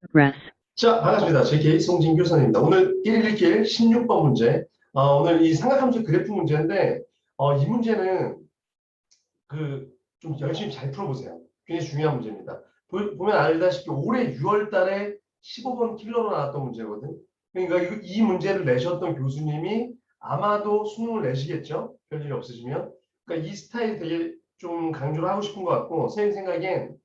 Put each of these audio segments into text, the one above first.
Progress. 자, 반갑습니다. JK 송진규 선생입니다. 오늘 111길 16번 문제. 어, 오늘 이 삼각함수 그래프 문제인데, 어, 이 문제는 그 좀 열심히 잘 풀어보세요. 굉장히 중요한 문제입니다. 보, 보면 알다시피 올해 6월 달에 15번 킬러로 나왔던 문제거든. 그러니까 이, 이 문제를 내셨던 교수님이 아마도 수능을 내시겠죠? 별일 없으시면. 그러니까 이 스타일 되게 좀 강조를 하고 싶은 것 같고, 선생님 생각엔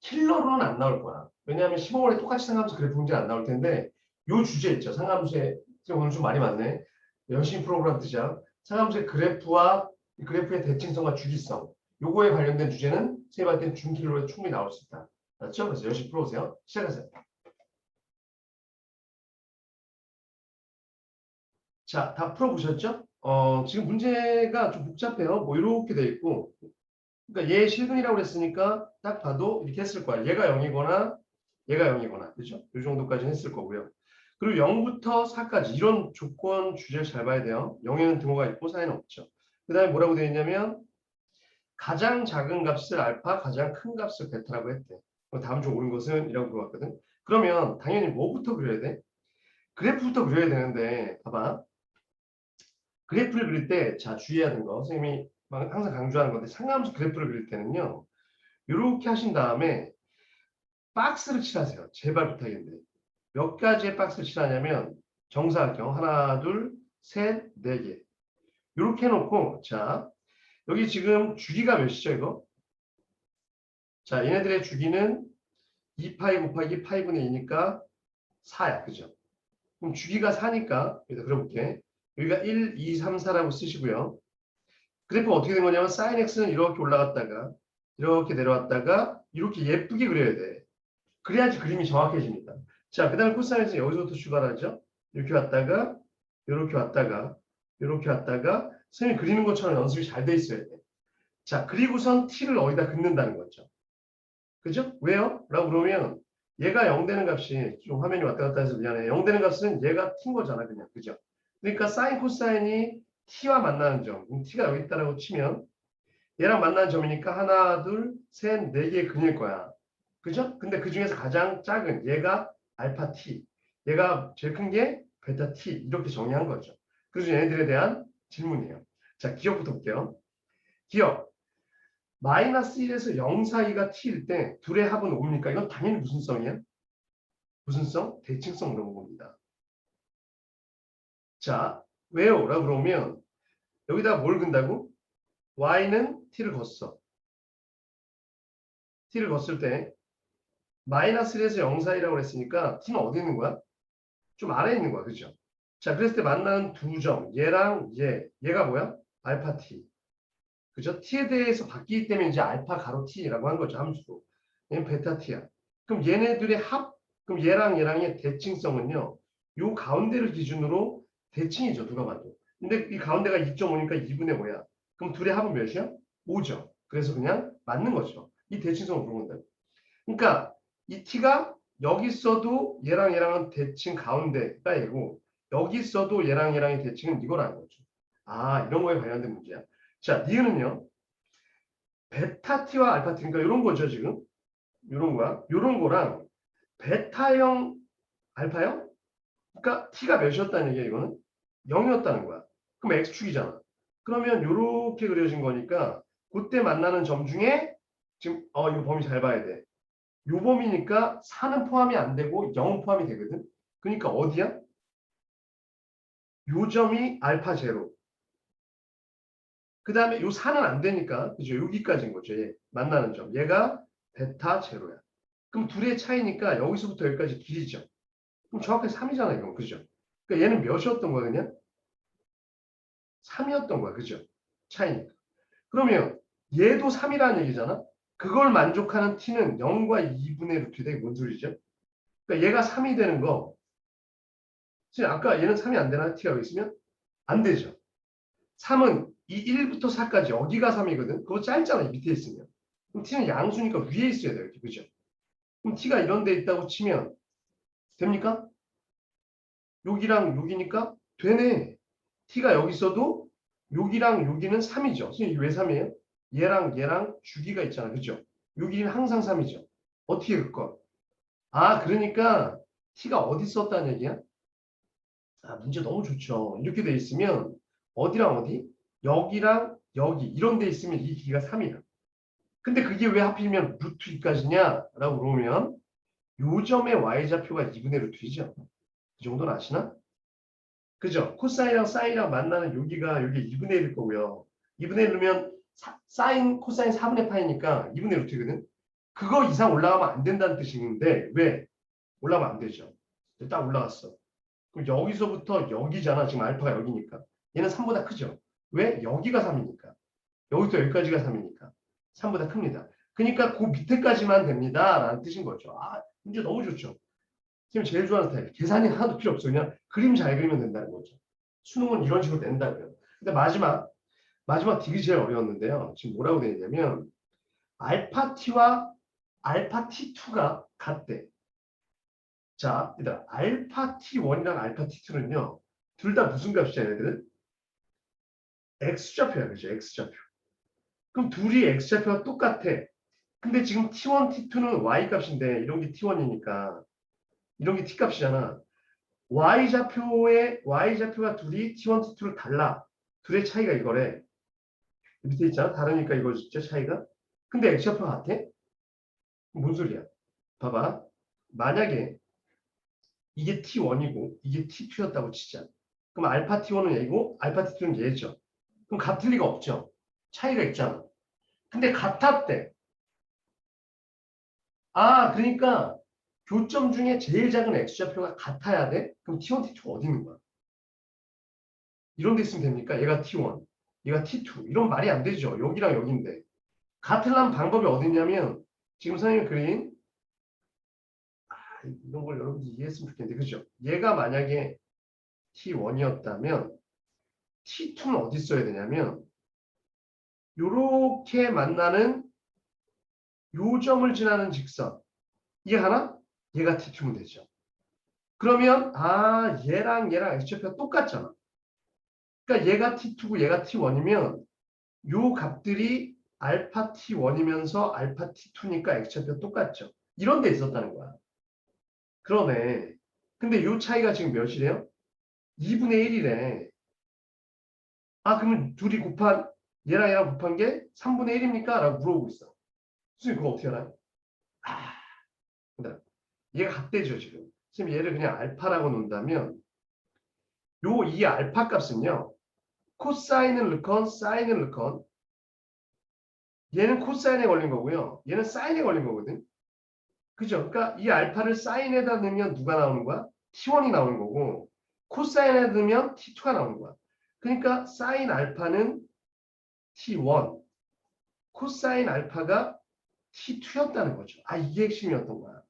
킬러로는 안 나올 거야. 왜냐하면 15월에 똑같이 상함수 그래프 문제 안 나올 텐데 요 주제 있죠. 상함수에 오늘 좀 많이 많네. 열심히 프로그램 뜨자. 상함수의 그래프와 이 그래프의 대칭성과 주기성 요거에 관련된 주제는 선생님 할 때는 준킬로에 충분히 나올 수 있다. 알았죠? 그래서 열심히 풀어보세요. 시작하세요. 자, 다 풀어보셨죠? 어, 지금 문제가 좀 복잡해요. 뭐 이렇게 돼 있고 그러니까 얘 실근이라고 그랬으니까 딱 봐도 이렇게 했을 거야. 얘가 0이거나 얘가 0이거나 그죠? 이 정도까지 했을 거고요. 그리고 0부터 4까지 이런 조건 주제를 잘 봐야 돼요. 0에는 등호가 있고 4에는 없죠. 그 다음에 뭐라고 되어 있냐면 가장 작은 값을 알파, 가장 큰 값을 베타라고 했대. 그럼 다음 중 옳은 것은 이라고 물어봤거든. 그러면 당연히 뭐부터 그려야 돼? 그래프부터 그려야 되는데 봐봐. 그래프를 그릴 때 자 주의해야 되는 거 선생님이 막 항상 강조하는 건데 상함수 그래프를 그릴 때는요. 이렇게 하신 다음에 박스를 칠하세요. 제발 부탁인데. 몇 가지의 박스를 칠하냐면 정사각형 하나, 둘, 셋, 네 개. 이렇게 해놓고 자 여기 지금 주기가 몇이죠 이거? 자 얘네들의 주기는 2파이 곱하기 파이분의 2니까 4야. 그죠? 그럼 주기가 4니까 여기다 그려볼게. 여기가 1, 2, 3, 4라고 쓰시고요. 그래프가 어떻게 된 거냐면 sin x는 이렇게 올라갔다가 이렇게 내려왔다가 이렇게 예쁘게 그려야 돼. 그래야지 그림이 정확해집니다. 자, 그 다음에 코사인은 여기서부터 출발하죠. 이렇게 왔다가 이렇게 왔다가 이렇게 왔다가 선생님이 그리는 것처럼 연습이 잘 돼 있어야 돼. 자, 그리고선 t를 어디다 긋는다는 거죠. 그죠? 왜요? 라고 그러면 얘가 0 되는 값이 좀 화면이 왔다 갔다 해서 미안해. 0 되는 값은 얘가 t인 거잖아, 그냥. 그죠? 그러니까 사인 코사인이 t와 만나는 점. 그럼 t가 여기 있다라고 치면 얘랑 만나는 점이니까 하나, 둘, 셋, 네 개의 근일 거야. 그죠? 근데 그 중에서 가장 작은 얘가 알파 t. 얘가 제일 큰 게 베타 t. 이렇게 정의한 거죠. 그래서 얘네들에 대한 질문이에요. 자, 기억부터 볼게요. 기억. 마이너스 1에서 0 사이가 t일 때 둘의 합은 5입니까? 이건 당연히 무슨 성이야? 무슨 성? 대칭성 물어본 겁니다. 자, 왜요? 라고 그러면 여기다 뭘 근다고? y는 t를 걷어. t를 걷을 때 마이너스 1에서 0 사이라고 그랬으니까 t는 어디 있는 거야? 좀 아래에 있는 거야. 그죠? 자, 그랬을 때 만나는 두 점. 얘랑 얘. 얘가 뭐야? 알파 t. 그죠? t에 대해서 바뀌기 때문에 이제 알파 가로 t라고 한 거죠. 함수. 얘는 베타 t야. 그럼 얘네들의 합, 그럼 얘랑 얘랑의 대칭성은요. 요 가운데를 기준으로 대칭이죠. 누가 봐도. 근데 이 가운데가 2.5니까 2분의 5야. 그럼 둘의 합은 몇이야? 5죠. 그래서 그냥 맞는 거죠. 이 대칭성을 부른 건다. 그러니까 이 t가 여기 있어도 얘랑 얘랑은 대칭 가운데가 얘고 여기 있어도 얘랑 얘랑의 대칭은 이거라는 거죠. 아 이런 거에 관련된 문제야. 자 니은은요. 베타 t와 알파 t 그러니까 이런 거죠 지금. 이런 거야. 이런 거랑 베타형 알파형? 그러니까 t가 몇이었다는 얘기야 이거는? 0이었다는 거야. 그럼 x축이잖아. 그러면 이렇게 그려진 거니까 그때 만나는 점 중에 지금 어 이거 범위 잘 봐야 돼. 요 범위니까 4는 포함이 안 되고 0은 포함이 되거든. 그러니까 어디야? 요 점이 알파 제로. 그 다음에 요 4는 안 되니까 그죠? 여기까지인 거죠. 얘 만나는 점. 얘가 베타 제로야. 그럼 둘의 차이니까 여기서부터 여기까지 길이죠. 그럼 정확하게 3이잖아 이건 그죠? 그러니까 얘는 몇이었던 거야 그냥? 3이었던 거야. 그죠? 차이니까. 그러면 얘도 3이라는 얘기잖아. 그걸 만족하는 t는 0과 2분의 루트 되게 뭔 소리죠? 그러니까 얘가 3이 되는 거. 지금 아까 얘는 3이 안 되나? t가 있으면? 안 되죠. 3은 이 1부터 4까지 여기가 3이거든. 그거 짧잖아. 이 밑에 있으면. 그럼 t는 양수니까 위에 있어야 돼요. 그죠? 그럼 t가 이런 데 있다고 치면 됩니까? 여기랑 여기니까 되네. T가 여기 있어도 여기랑 여기는 3이죠. 선생님 왜 3이에요? 얘랑 얘랑 주기가 있잖아. 그죠? 여기는 항상 3이죠. 어떻게 그거? 아, 그러니까 t가 어디 썼다는 얘기야? 아, 문제 너무 좋죠. 이렇게 돼 있으면 어디랑 어디? 여기랑 여기 이런 데 있으면 이 길이가 3이야. 근데 그게 왜 하필이면 루트 2까지냐? 라고 물으면 요 점의 y좌표가 2분의 루트 2죠. 이 정도는 아시나? 그죠? 코사인이랑 사인이랑 만나는 여기가 여기 2분의 1일 거고요. 2분의 1이면 사인, 코사인 4분의 파이니까 2분의 루트거든. 그거 이상 올라가면 안 된다는 뜻인데 왜? 올라가면 안 되죠. 딱 올라갔어. 그럼 여기서부터 여기잖아. 지금 알파가 여기니까. 얘는 3보다 크죠. 왜? 여기가 3이니까. 여기부터 여기까지가 3이니까. 3보다 큽니다. 그러니까 그 밑에까지만 됩니다. 라는 뜻인 거죠. 아, 문제 너무 좋죠. 지금 제일 좋아하는 스타일. 계산이 하나도 필요 없어. 그냥 그림 잘 그리면 된다는 거죠. 수능은 이런 식으로 낸다고요. 근데 마지막, 마지막 딜이 제일 어려웠는데요. 지금 뭐라고 되어 있냐면 알파 t와 알파 t2가 같대. 자, 일단 알파 t1이랑 알파 t2는요. 둘 다 무슨 값이야, 얘들은? x좌표야, 그죠? x좌표. 그럼 둘이 x좌표가 똑같아. 근데 지금 t1, t2는 y 값인데 이런 게 t1이니까 이런 게 t 값이잖아. y 좌표의 y 좌표가 둘이 t1, t2를 달라. 둘의 차이가 이거래. 밑에 있잖아. 다르니까 이거 진짜 차이가. 근데 x 좌표가 같아? 뭔 소리야? 봐봐. 만약에 이게 t1이고 이게 t2였다고 치자. 그럼 알파 t1은 얘고 알파 t2는 얘죠. 그럼 같을 리가 없죠. 차이가 있잖아. 근데 같았대. 아, 그러니까 교점 중에 제일 작은 x좌표가 같아야 돼? 그럼 t1, t2가 어디 있는 거야? 이런 데 있으면 됩니까? 얘가 t1, 얘가 t2. 이런 말이 안 되죠. 여기랑 여기인데. 같으려면 방법이 어딨냐면 지금 선생님이 그린 아, 이런 걸 여러분들이 이해했으면 좋겠는데 그죠? 얘가 만약에 t1이었다면 t2는 어디 써야 되냐면 요렇게 만나는 요 점을 지나는 직선 이게 하나? 얘가 t2면 되죠. 그러면 아 얘랑 얘랑 x좌표가 똑같잖아. 그러니까 얘가 t2고 얘가 t1이면 요 값들이 알파 t1이면서 알파 t2니까 x좌표가 똑같죠. 이런 데 있었다는 거야. 그러네. 근데 요 차이가 지금 몇이래요? 2분의 1이래. 아 그러면 둘이 곱한 얘랑 얘랑 곱한 게 3분의 1입니까? 라고 물어보고 있어. 선생님 그거 어떻게 알아요? 아, 그다음 얘가 같대죠 지금. 지금 얘를 그냥 알파라고 놓는다면 요 이 알파 값은요. 코사인을 넣건 사인을 넣건 얘는 코사인에 걸린 거고요. 얘는 사인에 걸린 거거든. 그죠? 그러니까 이 알파를 사인에다 넣으면 누가 나오는 거야? t1이 나오는 거고 코사인에 넣으면 t2가 나오는 거야. 그러니까 사인 알파는 t1, 코사인 알파가 t2였다는 거죠. 아 이게 핵심이었던 거야.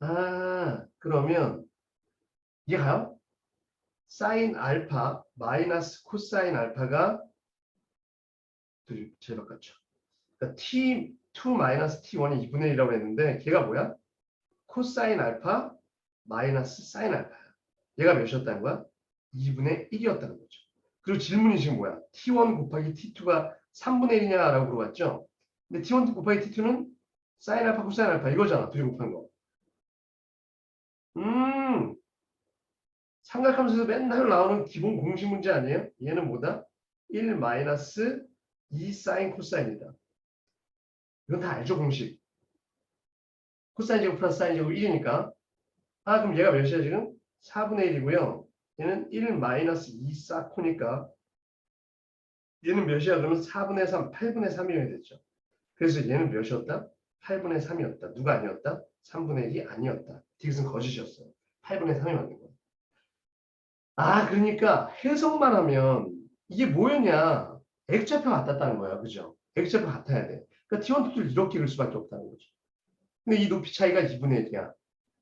아 그러면 이해 가요? 사인 알파 마이너스 코사인 알파가 제일 바꿨죠. 그러니까 t2 마이너스 t1이 2분의 1이라고 했는데 걔가 뭐야? 코사인 알파 마이너스 사인 알파야. 얘가 몇이었다는 거야? 2분의 1이었다는 거죠. 그리고 질문이 지금 뭐야? t1 곱하기 t2가 3분의 1이냐라고 물어봤죠? 근데 t1 곱하기 t2는 사인 알파 코사인 알파 이거잖아. 둘이 곱한 거. 음 삼각함수에서 맨날 나오는 기본 공식 문제 아니에요? 얘는 뭐다? 1 마이너스 2 사인 코사인이다. 이건 다 알죠 공식. 코사인 제곱 플러스 사인 제곱 1이니까 아 그럼 얘가 몇이야 지금? 4분의 1이고요. 얘는 1 마이너스 2 사코니까 얘는 몇이야? 그러면 4분의 3, 8분의 3이어야 되죠. 그래서 얘는 몇이었다? 8분의 3이었다. 누가 아니었다? 3분의 1이 아니었다. 디귿은 거짓이었어. 8분의 3이 맞는 거야. 아 그러니까 해석만 하면 이게 뭐였냐? X좌표 같았다는 거야. 그죠? X좌표 같아야 돼. 그러니까 T1, T2를 이렇게 그릴 수밖에 없다는 거죠. 근데 이 높이 차이가 2분의 1이야.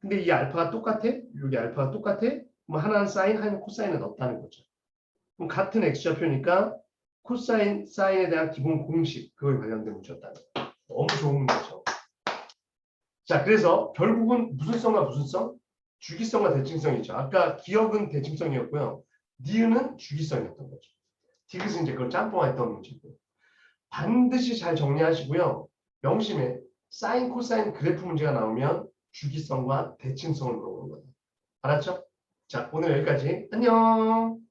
근데 이 알파가 똑같아? 여기 알파가 똑같아? 뭐 하나는 사인, 하나는 코사인을 넣었다는 거죠. 그럼 같은 x좌표니까 코사인, 사인에 대한 기본 공식 그거에 관련된 문제였다는 거예요. 너무 좋은 문제죠. 자, 그래서 결국은 무슨 성과 무슨 성? 주기성과 대칭성이죠. 아까 기억은 대칭성이었고요. 니은은 주기성이었던 거죠. 디귿은 이제 그걸 짬뽕했던 문제고. 반드시 잘 정리하시고요. 명심해. 사인, 코사인 그래프 문제가 나오면 주기성과 대칭성을 물어보는 거다. 알았죠? 자, 오늘 여기까지. 안녕.